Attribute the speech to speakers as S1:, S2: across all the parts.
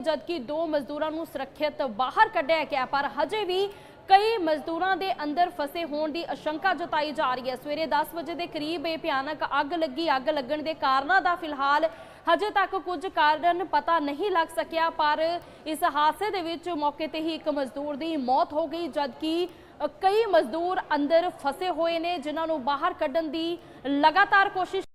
S1: ਜਦਕਿ ਦੋ ਮਜ਼ਦੂਰਾਂ ਨੂੰ ਸੁਰੱਖਿਅਤ ਬਾਹਰ ਕੱਢਿਆ ਗਿਆ, ਪਰ ਹਜੇ ਵੀ ਕਈ ਮਜ਼ਦੂਰਾਂ ਦੇ ਅੰਦਰ ਫਸੇ ਹੋਣ ਦੀ ਆਸ਼ੰਕਾ ਜਤਾਈ ਜਾ ਰਹੀ ਹੈ। ਸਵੇਰੇ 10 ਵਜੇ ਦੇ ਕਰੀਬ ਇਹ ਭਿਆਨਕ ਅੱਗ ਲੱਗੀ। ਅੱਗ ਲੱਗਣ ਦੇ ਕਾਰਨਾਂ ਦਾ ਫਿਲਹਾਲ ਹਜੇ ਤੱਕ ਕੁਝ ਕਾਰਨ ਪਤਾ ਨਹੀਂ ਲੱਗ ਸਕਿਆ, ਪਰ ਇਸ ਹਾਦਸੇ ਦੇ ਵਿੱਚ ਮੌਕੇ ਤੇ ਹੀ ਇੱਕ ਮਜ਼ਦੂਰ ਦੀ ਮੌਤ ਹੋ ਗਈ, ਜਦਕਿ ਕਈ ਮਜ਼ਦੂਰ ਅੰਦਰ ਫਸੇ ਹੋਏ ਨੇ, ਜਿਨ੍ਹਾਂ ਨੂੰ ਬਾਹਰ ਕੱਢਣ ਦੀ ਲਗਾਤਾਰ ਕੋਸ਼ਿਸ਼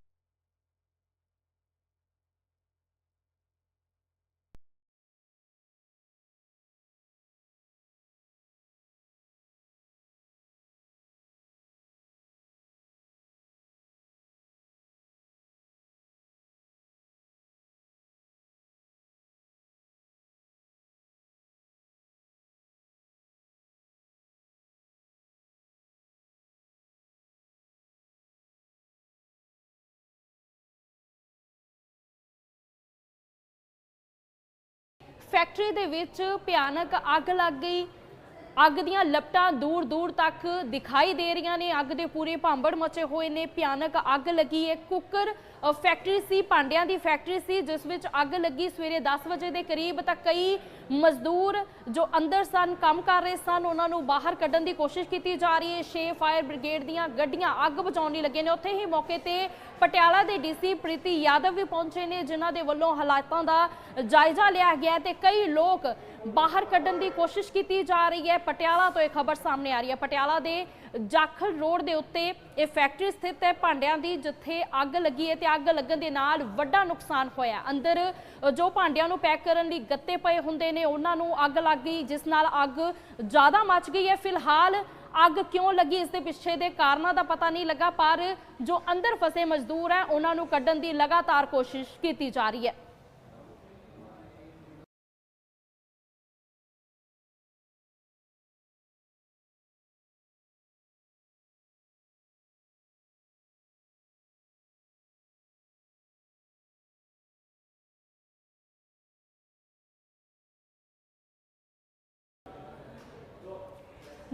S1: ਫੈਕਟਰੀ ਦੇ ਵਿੱਚ ਭਿਆਨਕ ਅੱਗ ਲੱਗ ਗਈ। ਅੱਗ ਦੀਆਂ ਲਪਟਾਂ ਦੂਰ ਦੂਰ ਤੱਕ ਦਿਖਾਈ ਦੇ ਰਹੀਆਂ ਨੇ। ਅੱਗ ਦੇ ਪੂਰੇ ਭਾਂਬੜ ਮਚੇ ਹੋਏ ਨੇ। ਭਿਆਨਕ ਅੱਗ ਲੱਗੀ ਹੈ। ਕੁੱਕਰ ਫੈਕਟਰੀ ਸੀ, ਭਾਂਡਿਆਂ ਦੀ ਫੈਕਟਰੀ ਸੀ, ਜਿਸ ਵਿੱਚ ਅੱਗ ਲੱਗੀ ਸਵੇਰੇ 10 ਵਜੇ ਦੇ ਕਰੀਬ ਤਾਂ ਕਈ ਮਜ਼ਦੂਰ ਜੋ ਅੰਦਰ ਸਨ, ਕੰਮ ਕਰ ਰਹੇ ਸਨ, ਉਹਨਾਂ ਨੂੰ ਬਾਹਰ ਕੱਢਣ ਦੀ ਕੋਸ਼ਿਸ਼ ਕੀਤੀ ਜਾ ਰਹੀ ਹੈ। ਛੇ ਫਾਇਰ ਬ੍ਰਿਗੇਡ ਦੀਆਂ ਗੱਡੀਆਂ ਅੱਗ ਬੁਝਾਉਣ ਲਈ ਲੱਗੇ ਨੇ। ਉੱਥੇ ਹੀ ਮੌਕੇ ਤੇ ਪਟਿਆਲਾ ਦੇ ਡੀਸੀ ਪ੍ਰੀਤੀ ਯਾਦਵ ਵੀ ਪਹੁੰਚੇ ਨੇ, ਜਿਨ੍ਹਾਂ ਦੇ ਵੱਲੋਂ ਹਾਲਾਤਾਂ ਦਾ ਜਾਇਜ਼ਾ ਲਿਆ ਗਿਆ ਹੈ ਤੇ ਕਈ ਲੋਕ ਬਾਹਰ ਕੱਢਣ ਦੀ ਕੋਸ਼ਿਸ਼ ਕੀਤੀ ਜਾ ਰਹੀ ਹੈ। ਪਟਿਆਲਾ ਤੋਂ ਇਹ ਖਬਰ ਸਾਹਮਣੇ ਆ ਰਹੀ ਹੈ। ਪਟਿਆਲਾ ਦੇ ਜਾਖਲ ਰੋਡ ਦੇ ਉੱਤੇ ਇਹ ਫੈਕਟਰੀ ਸਥਿਤ ਹੈ ਭਾਂਡਿਆਂ ਦੀ, ਜਿੱਥੇ ਅੱਗ ਲੱਗੀ ਹੈ ਤੇ ਅੱਗ ਲੱਗਣ ਦੇ ਨਾਲ ਵੱਡਾ ਨੁਕਸਾਨ ਹੋਇਆ। ਅੰਦਰ ਜੋ ਭਾਂਡਿਆਂ ਨੂੰ ਪੈਕ ਕਰਨ ਲਈ ਗੱਤੇ ਪਏ ਹੁੰਦੇ ਨੇ, ਉਹਨਾਂ ਨੂੰ ਅੱਗ ਲੱਗ ਗਈ, ਜਿਸ ਨਾਲ ਅੱਗ ਜ਼ਿਆਦਾ ਮਚ ਗਈ ਹੈ। ਫਿਲਹਾਲ ਅੱਗ ਕਿਉਂ ਲੱਗੀ, ਇਸ ਦੇ ਪਿੱਛੇ ਦੇ ਕਾਰਨਾਂ ਦਾ ਪਤਾ ਨਹੀਂ ਲੱਗਾ, ਪਰ ਜੋ ਅੰਦਰ ਫਸੇ ਮਜ਼ਦੂਰ ਹੈ, ਉਹਨਾਂ ਨੂੰ ਕੱਢਣ ਦੀ ਲਗਾਤਾਰ ਕੋਸ਼ਿਸ਼ ਕੀਤੀ ਜਾ ਰਹੀ ਹੈ।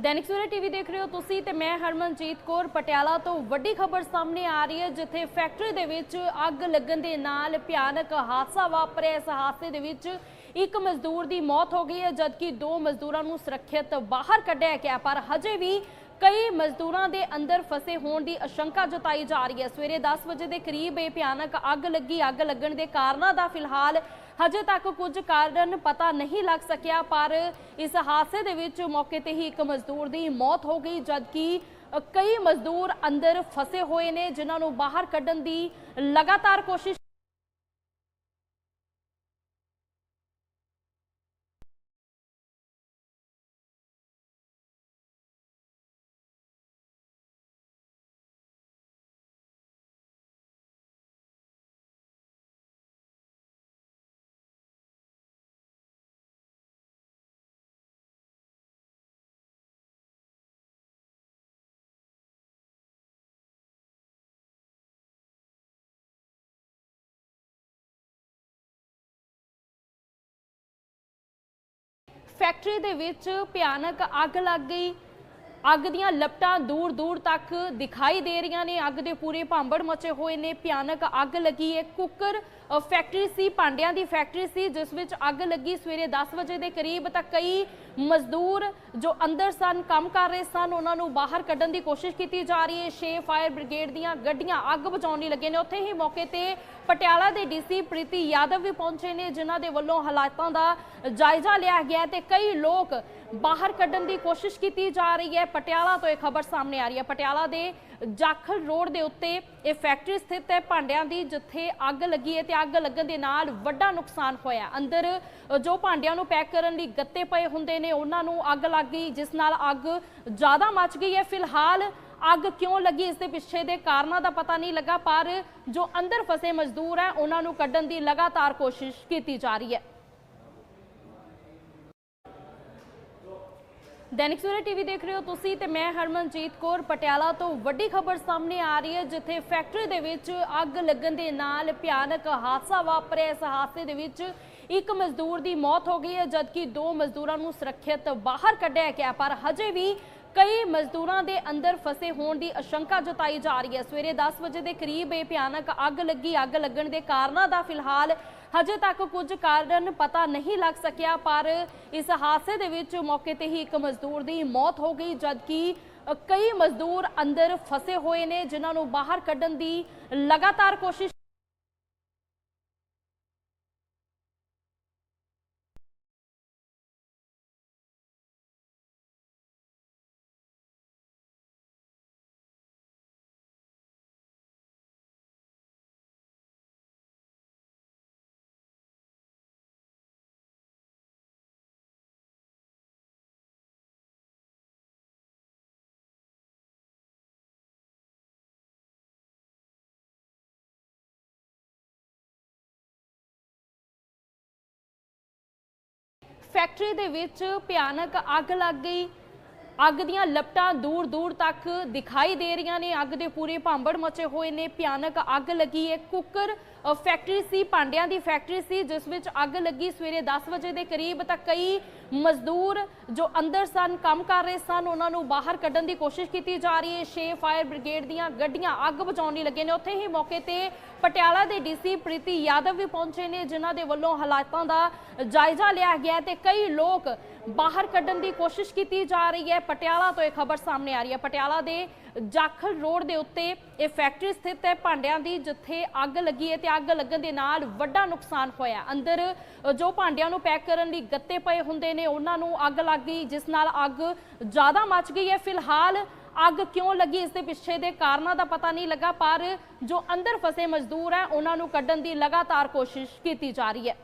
S1: ਦੈਨਿਕ ਸਵੇਰਾ ਟੀਵੀ ਦੇਖ ਰਹੇ ਹੋ ਤੁਸੀਂ ਤੇ ਮੈਂ ਹਰਮਨਜੀਤ ਕੌਰ। ਪਟਿਆਲਾ ਤੋਂ ਵੱਡੀ ਖਬਰ ਸਾਹਮਣੇ ਆ ਰਹੀ ਹੈ, ਜਿੱਥੇ ਫੈਕਟਰੀ ਦੇ ਵਿੱਚ ਅੱਗ ਲੱਗਣ ਦੇ ਨਾਲ ਭਿਆਨਕ ਹਾਦਸਾ ਵਾਪਰਿਆ। ਇਸ ਹਾਦਸੇ ਦੇ ਵਿੱਚ ਇੱਕ ਮਜ਼ਦੂਰ ਦੀ ਮੌਤ ਹੋ ਗਈ ਹੈ, ਜਦਕਿ ਦੋ ਮਜ਼ਦੂਰਾਂ ਨੂੰ ਸੁਰੱਖਿਅਤ ਬਾਹਰ ਕੱਢਿਆ ਗਿਆ, ਪਰ ਹਜੇ ਵੀ ਕਈ ਮਜ਼ਦੂਰਾਂ ਦੇ ਅੰਦਰ ਫਸੇ ਹੋਣ ਦੀ ਆਸ਼ੰਕਾ ਜਤਾਈ ਜਾ ਰਹੀ ਹੈ। ਸਵੇਰੇ 10 ਵਜੇ ਦੇ ਕਰੀਬ ਇਹ ਭਿਆਨਕ ਅੱਗ ਲੱਗੀ। ਅੱਗ ਲੱਗਣ ਦੇ ਕਾਰਨਾਂ ਦਾ ਫਿਲਹਾਲ ਹਜੇ ਤੱਕ ਕੁਝ ਕਾਰਨ ਪਤਾ ਨਹੀਂ ਲੱਗ ਸਕਿਆ, ਪਰ ਇਸ ਹਾਦਸੇ ਦੇ ਵਿੱਚ ਮੌਕੇ ਤੇ ਹੀ ਇੱਕ ਮਜ਼ਦੂਰ ਦੀ ਮੌਤ ਹੋ ਗਈ, ਜਦਕਿ ਕਈ ਮਜ਼ਦੂਰ ਅੰਦਰ ਫਸੇ ਹੋਏ ਨੇ, ਜਿਨ੍ਹਾਂ ਨੂੰ ਬਾਹਰ ਕੱਢਣ ਦੀ ਲਗਾਤਾਰ ਕੋਸ਼ਿਸ਼ ਫੈਕਟਰੀ ਦੇ ਵਿੱਚ ਭਿਆਨਕ ਅੱਗ ਲੱਗ ਗਈ। ਅੱਗ ਦੀਆਂ ਲਪਟਾਂ ਦੂਰ ਦੂਰ ਤੱਕ ਦਿਖਾਈ ਦੇ ਰਹੀਆਂ ਨੇ। ਅੱਗ ਦੇ ਪੂਰੇ ਭਾਂਬੜ ਮਚੇ ਹੋਏ ਨੇ। ਭਿਆਨਕ ਅੱਗ ਲੱਗੀ ਹੈ। ਕੁੱਕਰ ਫੈਕਟਰੀ ਸੀ, ਭਾਂਡਿਆਂ ਦੀ ਫੈਕਟਰੀ ਸੀ, ਜਿਸ ਵਿੱਚ ਅੱਗ ਲੱਗੀ ਸਵੇਰੇ 10 ਵਜੇ ਦੇ ਕਰੀਬ, ਤਾਂ ਕਈ ਮਜ਼ਦੂਰ ਜੋ ਅੰਦਰ ਸਨ, ਕੰਮ ਕਰ ਰਹੇ ਸਨ, ਉਹਨਾਂ ਨੂੰ ਬਾਹਰ ਕੱਢਣ ਦੀ ਕੋਸ਼ਿਸ਼ ਕੀਤੀ ਜਾ ਰਹੀ ਹੈ। ਛੇ ਫਾਇਰ ਬ੍ਰਿਗੇਡ ਦੀਆਂ ਗੱਡੀਆਂ ਅੱਗ ਬੁਝਾਉਣ ਲਈ ਲੱਗੇ ਨੇ। ਉੱਥੇ ਹੀ ਮੌਕੇ ਤੇ ਪਟਿਆਲਾ ਦੇ ਡੀਸੀ ਪ੍ਰੀਤੀ ਯਾਦਵ ਵੀ ਪਹੁੰਚੇ ਨੇ, ਜਿਨ੍ਹਾਂ ਦੇ ਵੱਲੋਂ ਹਾਲਾਤਾਂ ਦਾ ਜਾਇਜ਼ਾ ਲਿਆ ਗਿਆ ਹੈ ਤੇ ਕਈ ਲੋਕ ਬਾਹਰ ਕੱਢਣ ਦੀ ਕੋਸ਼ਿਸ਼ ਕੀਤੀ ਜਾ ਰਹੀ ਹੈ। ਪਟਿਆਲਾ ਤੋਂ ਇਹ ਖਬਰ ਸਾਹਮਣੇ ਆ ਰਹੀ ਹੈ। ਪਟਿਆਲਾ ਦੇ ਜਾਖਲ ਰੋਡ ਦੇ ਉੱਤੇ ਇਹ ਫੈਕਟਰੀ ਸਥਿਤ ਹੈ ਭਾਂਡਿਆਂ ਦੀ, ਜਿੱਥੇ ਅੱਗ ਲੱਗੀ ਹੈ ਤੇ ਅੱਗ ਲੱਗਣ ਦੇ ਨਾਲ ਵੱਡਾ ਨੁਕਸਾਨ ਹੋਇਆ। ਅੰਦਰ ਜੋ ਭਾਂਡਿਆਂ ਨੂੰ ਪੈਕ ਕਰਨ ਲਈ ਗੱਤੇ ਪਏ ਹੁੰਦੇ ਨੇ, ਉਹਨਾਂ ਨੂੰ ਅੱਗ ਲੱਗ ਗਈ, ਜਿਸ ਨਾਲ ਅੱਗ ਜ਼ਿਆਦਾ ਮਚ ਗਈ ਹੈ। ਫਿਲਹਾਲ ਅੱਗ ਕਿਉਂ ਲੱਗੀ, ਇਸ ਦੇ ਪਿੱਛੇ ਦੇ ਕਾਰਨਾਂ ਦਾ ਪਤਾ ਨਹੀਂ ਲੱਗਾ, ਪਰ ਜੋ ਅੰਦਰ ਫਸੇ ਮਜ਼ਦੂਰ ਹੈ, ਉਹਨਾਂ ਨੂੰ ਕੱਢਣ ਦੀ ਲਗਾਤਾਰ ਕੋਸ਼ਿਸ਼ ਕੀਤੀ ਜਾ ਰਹੀ ਹੈ। ਦੈਨਿਕ ਸਵੇਰਾ ਟੀਵੀ ਦੇਖ ਰਹੇ ਹੋ ਤੁਸੀਂ ਤੇ ਮੈਂ ਹਰਮਨਜੀਤ ਕੌਰ ਪਟਿਆਲਾ ਤੋਂ ਵੱਡੀ ਖਬਰ ਸਾਹਮਣੇ ਆ ਰਹੀ ਹੈ, ਜਿੱਥੇ ਫੈਕਟਰੀ ਦੇ ਵਿੱਚ ਅੱਗ ਲੱਗਣ ਦੇ ਨਾਲ ਭਿਆਨਕ ਹਾਦਸਾ ਵਾਪਰਿਆ। ਇਸ ਹਾਦਸੇ ਦੇ ਵਿੱਚ ਇੱਕ ਮਜ਼ਦੂਰ ਦੀ ਮੌਤ ਹੋ ਗਈ ਹੈ, ਜਦਕਿ ਦੋ ਮਜ਼ਦੂਰਾਂ ਨੂੰ ਸੁਰੱਖਿਅਤ ਬਾਹਰ ਕੱਢਿਆ ਗਿਆ, ਪਰ ਹਜੇ ਵੀ ਕਈ ਮਜ਼ਦੂਰਾਂ ਦੇ ਅੰਦਰ ਫਸੇ ਹੋਣ ਦੀ ਆਸ਼ੰਕਾ ਜਤਾਈ ਜਾ ਰਹੀ ਹੈ। ਸਵੇਰੇ 10 ਵਜੇ ਦੇ ਕਰੀਬ ਇਹ ਭਿਆਨਕ ਅੱਗ ਲੱਗੀ। ਅੱਗ ਲੱਗਣ ਦੇ ਕਾਰਨਾਂ ਦਾ ਫਿਲਹਾਲ ਹਜੇ ਤੱਕ ਕੁਝ ਕਾਰਨ ਪਤਾ ਨਹੀਂ ਲੱਗ ਸਕਿਆ, ਪਰ ਇਸ ਹਾਦਸੇ ਦੇ ਵਿੱਚ ਮੌਕੇ ਤੇ ਹੀ ਇੱਕ ਮਜ਼ਦੂਰ ਦੀ ਮੌਤ ਹੋ ਗਈ, ਜਦਕਿ ਕਈ ਮਜ਼ਦੂਰ ਅੰਦਰ ਫਸੇ ਹੋਏ ਨੇ, ਜਿਨ੍ਹਾਂ ਨੂੰ ਬਾਹਰ ਕੱਢਣ ਦੀ ਲਗਾਤਾਰ ਕੋਸ਼ਿਸ਼ ਫੈਕਟਰੀ ਦੇ ਵਿੱਚ ਭਿਆਨਕ ਅੱਗ ਲੱਗ ਗਈ। ਅੱਗ ਦੀਆਂ ਲਪਟਾਂ ਦੂਰ ਦੂਰ ਤੱਕ ਦਿਖਾਈ ਦੇ ਰਹੀਆਂ ਨੇ। ਅੱਗ ਦੇ ਪੂਰੇ ਭਾਂਬੜ ਮਚੇ ਹੋਏ ਨੇ। ਭਿਆਨਕ ਅੱਗ ਲੱਗੀ ਹੈ। ਕੁੱਕਰ ਫੈਕਟਰੀ ਸੀ, ਭਾਂਡਿਆਂ ਦੀ ਫੈਕਟਰੀ ਸੀ, ਜਿਸ ਵਿੱਚ ਅੱਗ ਲੱਗੀ ਸਵੇਰੇ 10 ਵਜੇ ਦੇ ਕਰੀਬ ਤਾਂ ਕਈ ਮਜ਼ਦੂਰ ਜੋ ਅੰਦਰ ਸਨ, ਕੰਮ ਕਰ ਰਹੇ ਸਨ, ਉਹਨਾਂ ਨੂੰ ਬਾਹਰ ਕੱਢਣ ਦੀ ਕੋਸ਼ਿਸ਼ ਕੀਤੀ ਜਾ ਰਹੀ ਹੈ। ਛੇ ਫਾਇਰ ਬ੍ਰਿਗੇਡ ਦੀਆਂ ਗੱਡੀਆਂ ਅੱਗ ਬੁਝਾਉਣ ਲਈ ਲੱਗੇ ਨੇ। ਉੱਥੇ ਹੀ ਮੌਕੇ ਤੇ ਪਟਿਆਲਾ ਦੇ ਡੀਸੀ ਪ੍ਰੀਤੀ ਯਾਦਵ ਵੀ ਪਹੁੰਚੇ ਨੇ, ਜਿਨ੍ਹਾਂ ਦੇ ਵੱਲੋਂ ਹਾਲਾਤਾਂ ਦਾ ਜਾਇਜ਼ਾ ਲਿਆ ਗਿਆ ਹੈ ਤੇ ਕਈ ਲੋਕ ਬਾਹਰ ਕੱਢਣ ਦੀ ਕੋਸ਼ਿਸ਼ ਕੀਤੀ ਜਾ ਰਹੀ ਹੈ। ਪਟਿਆਲਾ ਤੋਂ ਇਹ ਖਬਰ ਸਾਹਮਣੇ ਆ ਰਹੀ ਹੈ। ਪਟਿਆਲਾ ਦੇ ਜਾਖਲ ਰੋਡ ਦੇ ਉੱਤੇ ਇਹ ਫੈਕਟਰੀ ਸਥਿਤ ਹੈ, ਭਾਂਡਿਆਂ ਦੀ ਜਿੱਥੇ ਅੱਗ ਲੱਗੀ ਹੈ ਤੇ ਅੱਗ ਲੱਗਣ ਦੇ ਨਾਲ ਵੱਡਾ ਨੁਕਸਾਨ ਹੋਇਆ। ਅੰਦਰ ਜੋ ਭਾਂਡਿਆਂ ਨੂੰ ਪੈਕ ਕਰਨ ਲਈ ਗੱਤੇ ਪਏ ਹੁੰਦੇ ਨੇ, ਉਹਨਾਂ ਨੂੰ ਅੱਗ ਲੱਗ ਗਈ, ਜਿਸ ਨਾਲ ਅੱਗ ਜ਼ਿਆਦਾ ਮੱਚ ਗਈ ਹੈ। ਫਿਲਹਾਲ ਅੱਗ ਕਿਉਂ ਲੱਗੀ, ਇਸ ਦੇ ਪਿੱਛੇ ਦੇ ਕਾਰਨਾਂ ਦਾ ਪਤਾ ਨਹੀਂ ਲੱਗਾ, ਪਰ ਜੋ ਅੰਦਰ ਫਸੇ ਮਜ਼ਦੂਰ ਹੈ, ਉਹਨਾਂ ਨੂੰ ਕੱਢਣ ਦੀ ਲਗਾਤਾਰ ਕੋਸ਼ਿਸ਼ ਕੀਤੀ ਜਾ ਰਹੀ ਹੈ।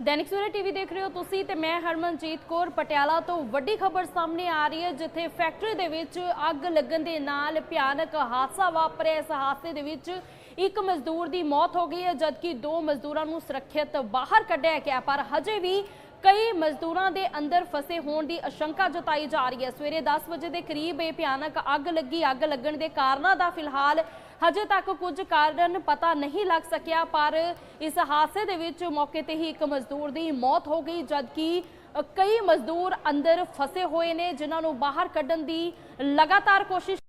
S1: ਦੈਨਿਕ ਸਵੇਰਾ ਟੀਵੀ ਦੇਖ ਰਹੇ ਹੋ ਤੁਸੀਂ ਤੇ ਮੈਂ ਹਰਮਨਜੀਤ ਕੌਰ ਪਟਿਆਲਾ ਤੋਂ ਵੱਡੀ ਖਬਰ ਸਾਹਮਣੇ ਆ ਰਹੀ ਹੈ, ਜਿੱਥੇ ਫੈਕਟਰੀ ਦੇ ਵਿੱਚ ਅੱਗ ਲੱਗਣ ਦੇ ਨਾਲ ਭਿਆਨਕ ਹਾਦਸਾ ਵਾਪਰਿਆ। ਇਸ ਹਾਦਸੇ ਦੇ ਵਿੱਚ ਇੱਕ ਮਜ਼ਦੂਰ ਦੀ ਮੌਤ ਹੋ ਗਈ ਹੈ, ਜਦਕਿ ਦੋ ਮਜ਼ਦੂਰਾਂ ਨੂੰ ਸੁਰੱਖਿਅਤ ਬਾਹਰ ਕੱਢਿਆ ਗਿਆ ਪਰ ਹਜੇ ਵੀ ਕਈ ਮਜ਼ਦੂਰਾਂ ਦੇ ਅੰਦਰ ਫਸੇ ਹੋਣ ਦੀ ਆਸ਼ੰਕਾ ਜਤਾਈ ਜਾ ਰਹੀ ਹੈ। ਸਵੇਰੇ 10 ਵਜੇ ਦੇ ਕਰੀਬ ਇਹ ਭਿਆਨਕ ਅੱਗ ਲੱਗੀ। ਅੱਗ ਲੱਗਣ ਦੇ ਕਾਰਨਾਂ ਦਾ ਫਿਲਹਾਲ ਹਜੇ ਤੱਕ ਕੁਝ ਕਾਰਨ ਪਤਾ ਨਹੀਂ ਲੱਗ ਸਕਿਆ, ਪਰ ਇਸ ਹਾਦਸੇ ਦੇ ਵਿੱਚ ਮੌਕੇ ਤੇ ਹੀ ਇੱਕ ਮਜ਼ਦੂਰ ਦੀ ਮੌਤ ਹੋ ਗਈ, ਜਦਕਿ ਕਈ ਮਜ਼ਦੂਰ ਅੰਦਰ ਫਸੇ ਹੋਏ ਨੇ, ਜਿਨ੍ਹਾਂ ਨੂੰ ਬਾਹਰ ਕੱਢਣ ਦੀ ਲਗਾਤਾਰ ਕੋਸ਼ਿਸ਼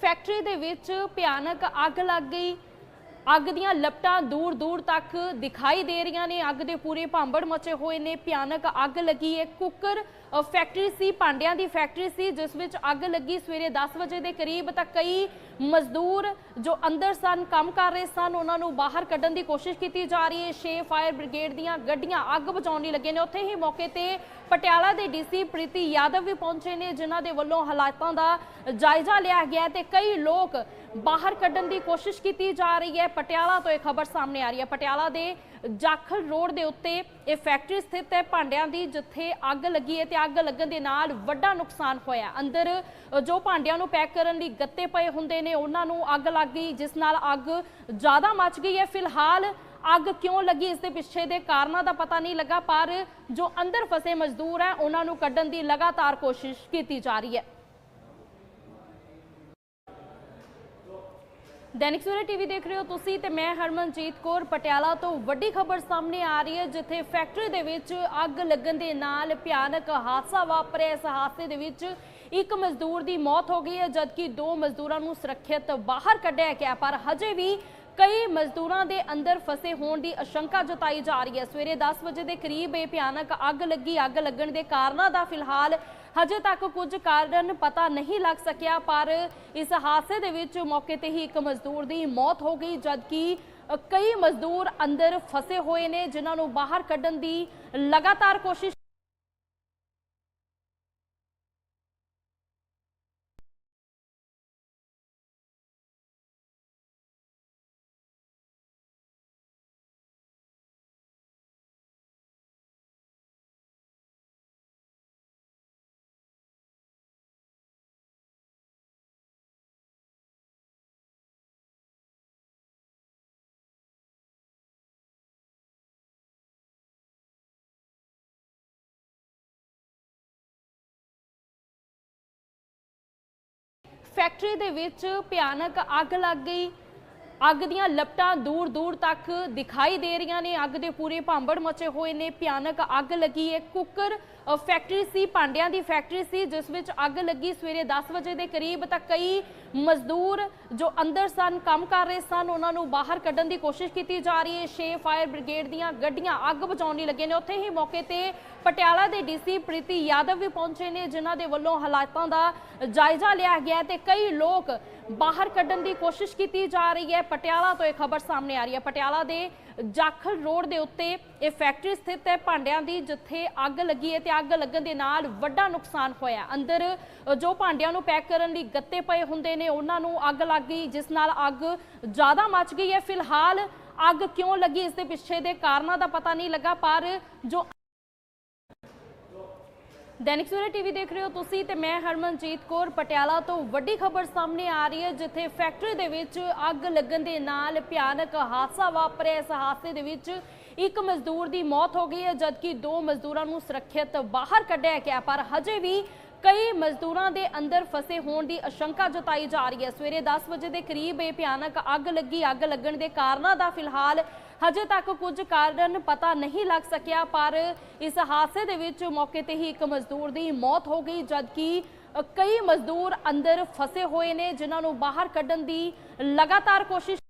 S1: ਫੈਕਟਰੀ ਦੇ ਵਿੱਚ ਭਿਆਨਕ ਅੱਗ ਲੱਗ ਗਈ। ਅੱਗ ਦੀਆਂ ਲਪਟਾਂ ਦੂਰ ਦੂਰ ਤੱਕ ਦਿਖਾਈ ਦੇ ਰਹੀਆਂ ਨੇ। ਅੱਗ ਦੇ ਪੂਰੇ ਭਾਂਬੜ ਮਚੇ ਹੋਏ ਨੇ। ਭਿਆਨਕ ਅੱਗ ਲੱਗੀ ਹੈ। ਕੁੱਕਰ ਫੈਕਟਰੀ ਸੀ, ਭਾਂਡਿਆਂ ਦੀ ਫੈਕਟਰੀ ਸੀ, ਜਿਸ ਵਿੱਚ ਅੱਗ ਲੱਗੀ ਸਵੇਰੇ 10 ਵਜੇ ਦੇ ਕਰੀਬ ਤਾਂ ਕਈ ਮਜ਼ਦੂਰ ਜੋ ਅੰਦਰ ਸਨ, ਕੰਮ ਕਰ ਰਹੇ ਸਨ, ਉਹਨਾਂ ਨੂੰ ਬਾਹਰ ਕੱਢਣ ਦੀ ਕੋਸ਼ਿਸ਼ ਕੀਤੀ ਜਾ ਰਹੀ ਹੈ। ਛੇ ਫਾਇਰ ਬ੍ਰਿਗੇਡ ਦੀਆਂ ਗੱਡੀਆਂ ਅੱਗ ਬੁਝਾਉਣ ਲਈ ਲੱਗੇ ਨੇ। ਉੱਥੇ ਹੀ ਮੌਕੇ ਤੇ ਪਟਿਆਲਾ ਦੇ ਡੀਸੀ ਪ੍ਰੀਤੀ ਯਾਦਵ ਵੀ ਪਹੁੰਚੇ ਨੇ, ਜਿਨ੍ਹਾਂ ਦੇ ਵੱਲੋਂ ਹਾਲਾਤਾਂ ਦਾ ਜਾਇਜ਼ਾ ਲਿਆ ਗਿਆ ਹੈ ਤੇ ਕਈ ਲੋਕ ਬਾਹਰ ਕੱਢਣ ਦੀ ਕੋਸ਼ਿਸ਼ ਕੀਤੀ ਜਾ ਰਹੀ ਹੈ। ਪਟਿਆਲਾ ਤੋਂ ਇਹ ਖਬਰ ਸਾਹਮਣੇ ਆ ਰਹੀ ਹੈ। ਪਟਿਆਲਾ ਦੇ ਜਾਖਲ ਰੋਡ ਦੇ ਉੱਤੇ ਇਹ ਫੈਕਟਰੀ ਸਥਿਤ ਹੈ। ਭਾਂਡਿਆਂ ਦੀ ਜਿੱਥੇ ਅੱਗ ਲੱਗੀ ਹੈ ਤੇ ਅੱਗ ਲੱਗਣ ਦੇ ਨਾਲ ਵੱਡਾ ਨੁਕਸਾਨ ਹੋਇਆ ਅੰਦਰ ਜੋ ਭਾਂਡਿਆਂ ਨੂੰ ਪੈਕ ਕਰਨ ਲਈ ਗੱਤੇ ਪਏ ਹੁੰਦੇ ਨੇ, ਉਹਨਾਂ ਨੂੰ ਅੱਗ ਲੱਗ ਗਈ, ਜਿਸ ਨਾਲ ਅੱਗ ਜ਼ਿਆਦਾ ਮੱਚ ਗਈ ਹੈ। ਫਿਲਹਾਲ ਅੱਗ ਕਿਉਂ ਲੱਗੀ, ਇਸ ਦੇ ਪਿੱਛੇ ਦੇ ਕਾਰਨਾਂ ਦਾ ਪਤਾ ਨਹੀਂ ਲੱਗਾ, ਪਰ ਜੋ ਅੰਦਰ ਫਸੇ ਮਜ਼ਦੂਰ ਹੈ, ਉਹਨਾਂ ਨੂੰ ਕੱਢਣ ਦੀ ਲਗਾਤਾਰ ਕੋਸ਼ਿਸ਼ ਕੀਤੀ ਜਾ ਰਹੀ ਹੈ। ਦੈਨਿਕ ਸਵੇਰਾ ਟੀਵੀ ਦੇਖ ਰਹੇ ਹੋ ਤੁਸੀਂ ਤੇ ਮੈਂ ਹਰਮਨਜੀਤ ਕੌਰ। ਪਟਿਆਲਾ ਤੋਂ ਵੱਡੀ ਖਬਰ ਸਾਹਮਣੇ ਆ ਰਹੀ ਹੈ, ਜਿੱਥੇ ਫੈਕਟਰੀ ਦੇ ਵਿੱਚ ਅੱਗ ਲੱਗਣ ਦੇ ਨਾਲ ਭਿਆਨਕ ਹਾਦਸਾ ਵਾਪਰਿਆ। ਇਸ ਹਾਦਸੇ ਦੇ ਵਿੱਚ ਇੱਕ ਮਜ਼ਦੂਰ ਦੀ ਮੌਤ ਹੋ ਗਈ ਹੈ, ਜਦਕਿ ਦੋ ਮਜ਼ਦੂਰਾਂ ਨੂੰ ਸੁਰੱਖਿਅਤ ਬਾਹਰ ਕੱਢਿਆ ਗਿਆ, ਪਰ ਹਜੇ ਵੀ ਕਈ ਮਜ਼ਦੂਰਾਂ ਦੇ ਅੰਦਰ ਫਸੇ ਹੋਣ ਦੀ ਆਸ਼ੰਕਾ ਜਤਾਈ ਜਾ ਰਹੀ ਹੈ। ਸਵੇਰੇ 10 ਵਜੇ ਦੇ ਕਰੀਬ ਇਹ ਭਿਆਨਕ ਅੱਗ ਲੱਗੀ। ਅੱਗ ਲੱਗਣ ਦੇ ਕਾਰਨਾਂ ਦਾ ਫਿਲਹਾਲ ਹਜੇ ਤੱਕ ਕੁਝ ਕਾਰਨ ਪਤਾ ਨਹੀਂ ਲੱਗ ਸਕਿਆ, ਪਰ ਇਸ ਹਾਦਸੇ ਦੇ ਵਿੱਚ ਮੌਕੇ ਤੇ ਹੀ ਇੱਕ ਮਜ਼ਦੂਰ ਦੀ ਮੌਤ ਹੋ ਗਈ, ਜਦਕਿ ਕਈ ਮਜ਼ਦੂਰ ਅੰਦਰ ਫਸੇ ਹੋਏ ਨੇ, ਜਿਨ੍ਹਾਂ ਨੂੰ ਬਾਹਰ ਕੱਢਣ ਦੀ ਲਗਾਤਾਰ ਕੋਸ਼ਿਸ਼ ਫੈਕਟਰੀ ਦੇ ਵਿੱਚ ਭਿਆਨਕ ਅੱਗ ਲੱਗ ਗਈ। ਅੱਗ ਦੀਆਂ ਲਪਟਾਂ ਦੂਰ ਦੂਰ ਤੱਕ ਦਿਖਾਈ ਦੇ ਰਹੀਆਂ ਨੇ। ਅੱਗ ਦੇ ਪੂਰੇ ਭਾਂਬੜ ਮਚੇ ਹੋਏ ਨੇ। ਭਿਆਨਕ ਅੱਗ ਲੱਗੀ ਹੈ। ਕੁੱਕਰ ਫੈਕਟਰੀ ਸੀ, ਭਾਂਡਿਆਂ ਦੀ ਫੈਕਟਰੀ ਸੀ, ਜਿਸ ਵਿੱਚ ਅੱਗ ਲੱਗੀ ਸਵੇਰੇ 10 ਵਜੇ ਦੇ ਕਰੀਬ, ਤਾਂ ਕਈ ਮਜ਼ਦੂਰ ਜੋ ਅੰਦਰ ਸਨ, ਕੰਮ ਕਰ ਰਹੇ ਸਨ, ਉਹਨਾਂ ਨੂੰ ਬਾਹਰ ਕੱਢਣ ਦੀ ਕੋਸ਼ਿਸ਼ ਕੀਤੀ ਜਾ ਰਹੀ ਹੈ। ਛੇ ਫਾਇਰ ਬ੍ਰਿਗੇਡ ਦੀਆਂ ਗੱਡੀਆਂ ਅੱਗ ਬੁਝਾਉਣ ਲਈ ਲੱਗੇ ਨੇ। ਉੱਥੇ ਹੀ ਮੌਕੇ ਤੇ ਪਟਿਆਲਾ ਦੇ ਡੀਸੀ ਪ੍ਰੀਤੀ ਯਾਦਵ ਵੀ ਪਹੁੰਚੇ ਨੇ, ਜਿਨ੍ਹਾਂ ਦੇ ਵੱਲੋਂ ਹਾਲਾਤਾਂ ਦਾ ਜਾਇਜ਼ਾ ਲਿਆ ਗਿਆ ਹੈ ਤੇ ਕਈ ਲੋਕ ਬਾਹਰ ਕੱਢਣ ਦੀ ਕੋਸ਼ਿਸ਼ ਕੀਤੀ ਜਾ ਰਹੀ ਹੈ। ਪਟਿਆਲਾ ਤੋਂ ਇਹ ਖਬਰ ਸਾਹਮਣੇ ਆ ਰਹੀ ਹੈ। ਪਟਿਆਲਾ ਦੇ ਜਾਖਲ ਰੋਡ ਦੇ ਉੱਤੇ ਇਹ ਫੈਕਟਰੀ ਸਥਿਤ ਹੈ ਭਾਂਡਿਆਂ ਦੀ, ਜਿੱਥੇ ਅੱਗ ਲੱਗੀ ਹੈ ਤੇ ਅੱਗ ਲੱਗਣ ਦੇ ਨਾਲ ਵੱਡਾ ਨੁਕਸਾਨ ਹੋਇਆ। ਅੰਦਰ ਜੋ ਭਾਂਡਿਆਂ ਨੂੰ ਪੈਕ ਕਰਨ ਲਈ ਗੱਤੇ ਪਏ ਹੁੰਦੇ ਨੇ, ਉਹਨਾਂ ਨੂੰ ਅੱਗ ਲੱਗ ਗਈ, ਜਿਸ ਨਾਲ ਅੱਗ ਜ਼ਿਆਦਾ ਮਚ ਗਈ ਹੈ। ਫਿਲਹਾਲ ਅੱਗ ਕਿਉਂ ਲੱਗੀ, ਇਸ ਦੇ ਪਿੱਛੇ ਦੇ ਕਾਰਨਾਂ ਦਾ ਪਤਾ ਨਹੀਂ ਲੱਗਾ, ਪਰ ਜੋ ਦੈਨਿਕ ਸਵੇਰਾ ਟੀਵੀ ਦੇਖ ਰਹੇ ਹੋ ਤੁਸੀਂ ਤੇ ਮੈਂ ਹਰਮਨਜੀਤ ਕੌਰ ਪਟਿਆਲਾ ਤੋਂ ਵੱਡੀ ਖਬਰ ਸਾਹਮਣੇ ਆ ਰਹੀ ਹੈ, ਜਿੱਥੇ ਫੈਕਟਰੀ ਦੇ ਵਿੱਚ ਅੱਗ ਲੱਗਣ ਦੇ ਨਾਲ ਭਿਆਨਕ ਹਾਦਸਾ ਵਾਪਰਿਆ। ਇਸ ਹਾਦਸੇ ਦੇ ਵਿੱਚ ਇੱਕ ਮਜ਼ਦੂਰ ਦੀ ਮੌਤ ਹੋ ਗਈ ਹੈ, ਜਦਕਿ ਦੋ ਮਜ਼ਦੂਰਾਂ ਨੂੰ ਸੁਰੱਖਿਅਤ ਬਾਹਰ ਕੱਢਿਆ ਗਿਆ ਪਰ ਹਜੇ ਵੀ ਕਈ ਮਜ਼ਦੂਰਾਂ ਦੇ ਅੰਦਰ ਫਸੇ ਹੋਣ ਦੀ ਆਸ਼ੰਕਾ ਜਤਾਈ ਜਾ ਰਹੀ ਹੈ। ਸਵੇਰੇ 10 ਵਜੇ ਦੇ ਕਰੀਬ ਇਹ ਭਿਆਨਕ ਅੱਗ ਲੱਗੀ। ਅੱਗ ਲੱਗਣ ਦੇ ਕਾਰਨਾਂ ਦਾ ਫਿਲਹਾਲ ਹਜੇ ਤੱਕ ਕੁਝ ਕਾਰਨ ਪਤਾ ਨਹੀਂ ਲੱਗ ਸਕਿਆ, ਪਰ ਇਸ ਹਾਦਸੇ ਦੇ ਵਿੱਚ ਮੌਕੇ ਤੇ ਹੀ ਇੱਕ ਮਜ਼ਦੂਰ ਦੀ ਮੌਤ ਹੋ ਗਈ, ਜਦਕਿ ਕਈ ਮਜ਼ਦੂਰ ਅੰਦਰ ਫਸੇ ਹੋਏ ਨੇ, ਜਿਨ੍ਹਾਂ ਨੂੰ ਬਾਹਰ ਕੱਢਣ ਦੀ ਲਗਾਤਾਰ ਕੋਸ਼ਿਸ਼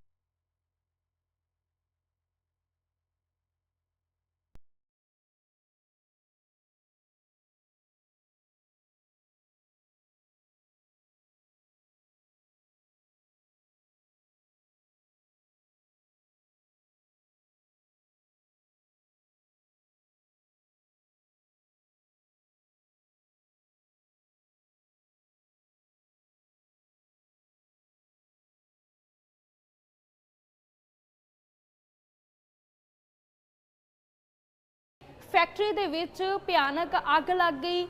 S1: ਫੈਕਟਰੀ ਦੇ ਵਿੱਚ ਭਿਆਨਕ ਅੱਗ ਲੱਗ ਗਈ।